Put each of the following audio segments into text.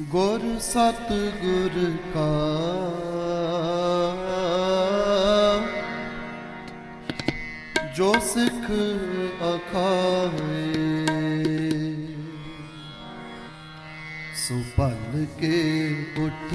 ਗੁਰ ਸਤ ਗੁਰ ਕਾ। ਜੋ ਸਿੱਖ ਅਖਾਵੇ ਸੁਪਲ ਕੇ ਉਠ।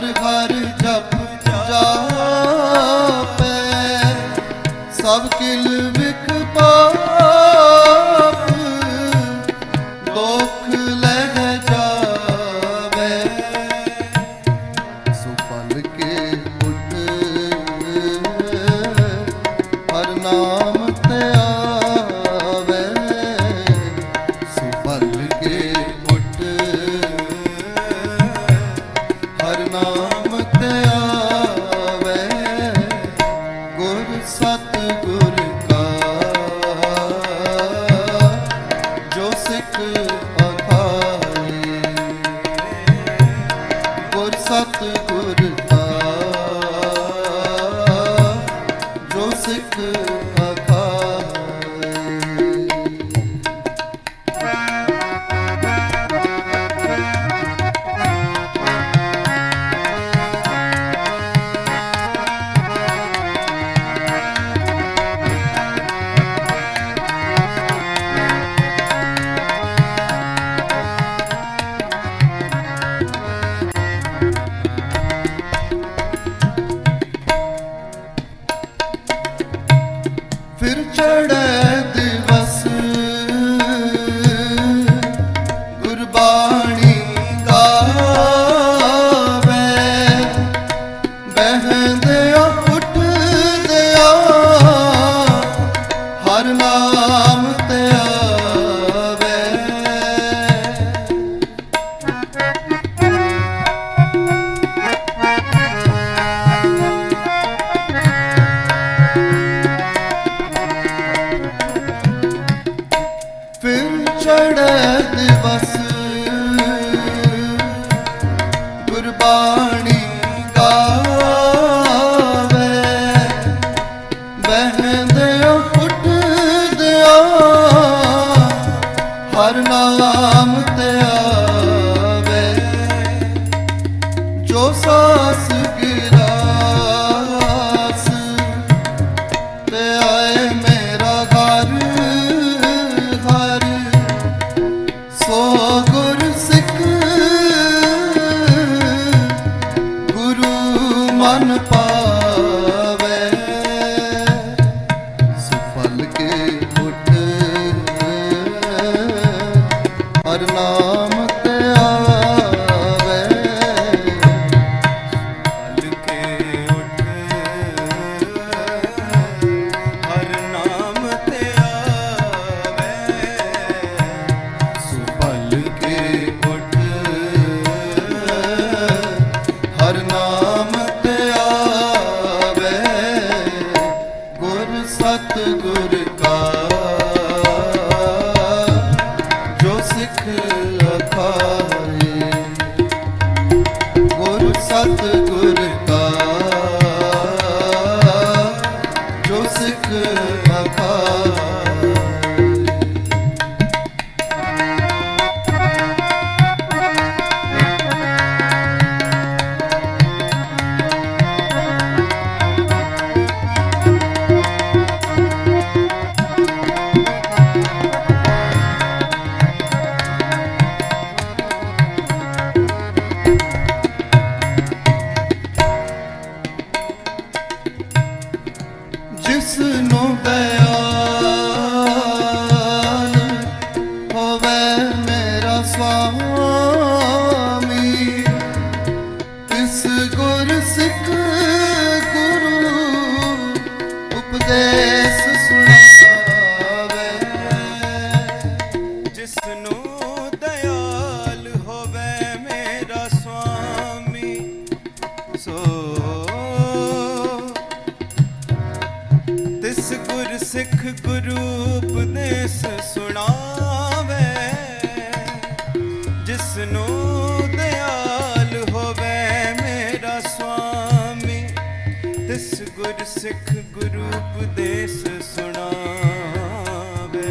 ਹਰ ਹਰ ਜਪ ਜਾਪੈ ਸਭ ਕਿਲ heard ਸੁਆਮੀ ਤਿਸ ਗੁਰ ਸਿੱਖ ਗੁਰੂ ਉਪਦੇਸ਼ ਸੁਣਾਵੇ? ਜਿਸ ਨੂੰ ਦਇਆਲ ਹੋਵੇ ਮੇਰਾ ਸੁਆਮੀ, ਸੋ ਤਿਸ ਗੁਰ ਸਿੱਖ ਗੁਰੂ ਉਪਦੇਸ਼ ਸੁਣਾਵੇ ਸਿੱਖ ਗੁਰੂ ਉਪਦੇਸ਼ ਸੁਣਾਵੇ।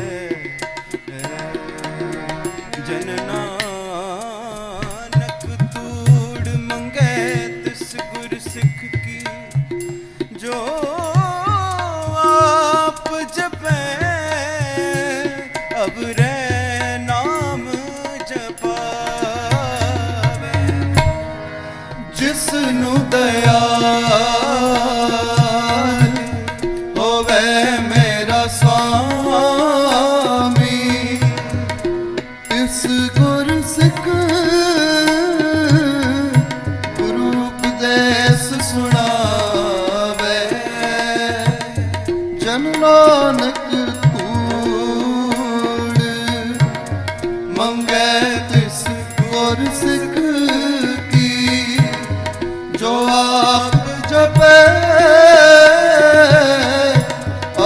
ਜਨ ਨਾਨਕ ਤੂੜ ਮੰਗੇ ਤਿਸ ਗੁਰ ਸਿੱਖ ਕੀ, ਜੋ ਆਪ ਜਪੈ, ਅਬਰੇ ਨਾਮ ਜਪਾਵੇ। ਜਿਸ ਨੂੰ ਦਇਆਲ ਉਪਦੇਸ਼ ਸੁਣਾਵੇ। ਜਨ ਨਾਨਕ ਤੂੜ ਮੰਗੇ ਤਿਸ ਗੁਰ ਸਿੱਖ ਕੀ, ਜੋ ਆਪ ਜਪੇ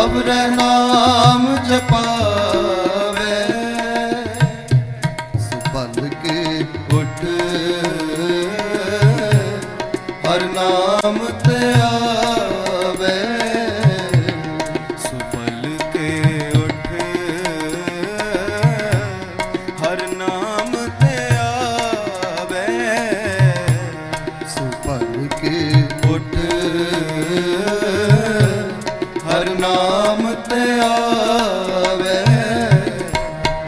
ਅਬਰ ਨਾਮ ਜਪਾਵੇ ਹਰ ਨਾਮ ਤੇ ਆਵੇ। ਕੇ ਉੱਠ ਹਰ ਨਾਮ ਤੇ ਆਵੇ।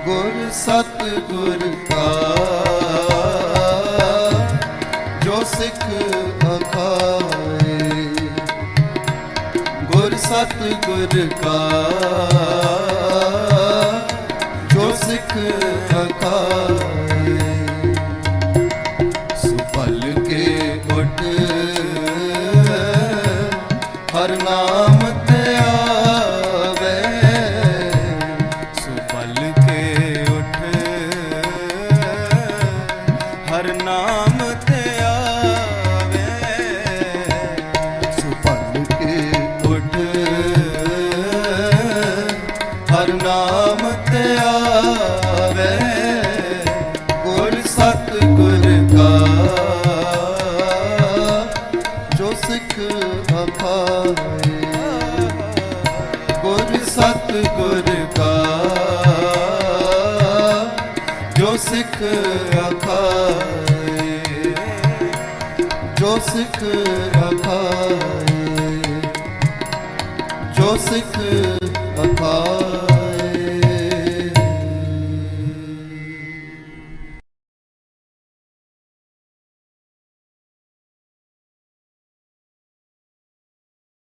ਗੁਰ ਸਤ ਗੁਰ ਕਾ ਜੋ ਸਿੱਖ ਅਖਾਏ। ਗੁਰ ਸਤ ਗੁਰ ਕਾ ਜੋ ਅਖਾਏ ਜੋ ਸਿੱਖ ਅਖਾਏ ਜੋ ਸਿੱਖ ਅਖਾਏ